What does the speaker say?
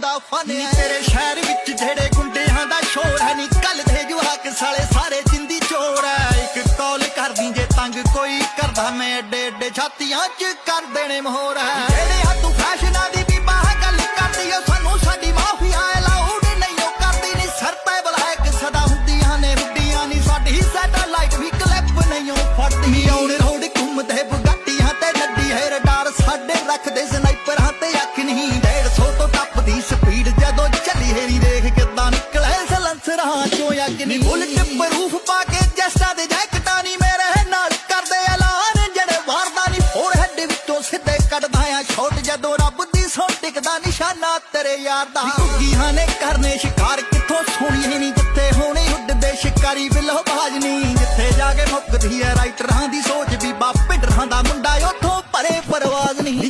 ਦਾ fun ਨੀ ਤੇਰੇ ਸ਼ਹਿਰ ਵਿੱਚ ਜਿਹੜੇ ਗੁੰਡਿਆਂ ਦਾ ਸ਼ੋਰ ਹੈ, ਨੀ ਕੱਲ ਦੇ ਜਵਾਕ ਸਾਲੇ ਸਾਰੇ ਜਿੰਦੀ ਚੋਰ ਹੈ। ਇੱਕ ਕਾਲ ਕਰਦੀ ਜੇ ਤੰਗ, ਕੋਈ ਕਰਦਾ ਮੈਂ ਏਡੇ ਏਡੇ ਛਾਤੀਆਂ 'ਚ ਕਰ ਦੇਣੇ ਮੋਹਰ ਹੈ। ਜਿਹੜੇ ਆ ਫੈਸ਼ਨਾਂ ਦੀ ਬੀਬਾ ਹੈ ਗੱਲ ਕਰਦੀ ਓ ਸਾਨੂੰ ਸਾਡੀ ਮਾਫੀਆ ਅਲਾਉਡ ਨਹੀਂ, ਉਹ ਕਰਦੀ ਨੀ ਸਰ ਬਲੈਕ ਸਦਾ ਹੁੰਦੀਆਂ ਨੇ ਹੁੱਡੀਆਂ ਨੀ, ਸਾਡੀ ਸੈਟਲਾਈਟ ਵੀ ਕਲਿੱਪ ਨਹੀਂ, ਉਹ ਫੜਦੀ ਆਉਣ ਰੋਡ ਘੁੰਮਦੇ ਬੁਗਾਟੀਆਂ ਤੇ ਲੱਡੀ ਹੈ, ਰਡਾਰ ਸਾਡੇ ਰੱਖਦੇ ਸਨਾਈਪਰਾਂ ਜਦੋਂ ਦੇਖ ਕਿੱਦਾਂ ਨਿਕਲੇ ਸਲੰਸਰਾਂ ਚੋਂ ਅੱਗ ਨਹੀਂ ਬੁਲਟ ਪ੍ਰੂਫ ਪਾ ਕੇ ਜਸਟਾ ਦੇ ਜੈਕਟਾਂ ਨਹੀਂ ਮੇਰੇ ਨਾਲ ਕਰਦੇ ਐਲਾਨ। ਜਿਹੜੇ ਵਾਰਦਾ ਨਹੀਂ ਫੋਰ ਹੈਡ ਵਿੱਚੋਂ ਸਿੱਧੇ ਕੱਢਦਾ ਆ। ਛੋਟ ਜਦੋਂ ਰੱਬ ਦੀ ਸੌ ਟਿਕਦਾ ਨਿਸ਼ਾਨਾ ਤੇਰੇ ਯਾਰ ਦਾ। ਕੁੱਗੀਆਂ ਨੇ ਕਰਨੇ ਸ਼ਿਕਾਰ, ਕਿੱਥੋਂ ਸੁਣੀ ਨਹੀਂ ਜਿੱਥੇ ਹੋਣੇ ਉੱਡਦੇ ਸ਼ਿਕਾਰੀ। ਬਿਲੋ ਬਾਜ ਨਹੀਂ ਜਿੱਥੇ ਜਾ ਕੇ ਮੁੱਕਦੀ ਹੈ ਰਾਈਟਰਾਂ ਦੀ ਸੋਚ ਬੀਬਾ ਪਿੰਡਰਾਂ ਦਾ ਮੁੰਡਾ ਉੱਥੋਂ ਪਰੇ ਪਰਵਾਜ਼ ਨਹੀਂ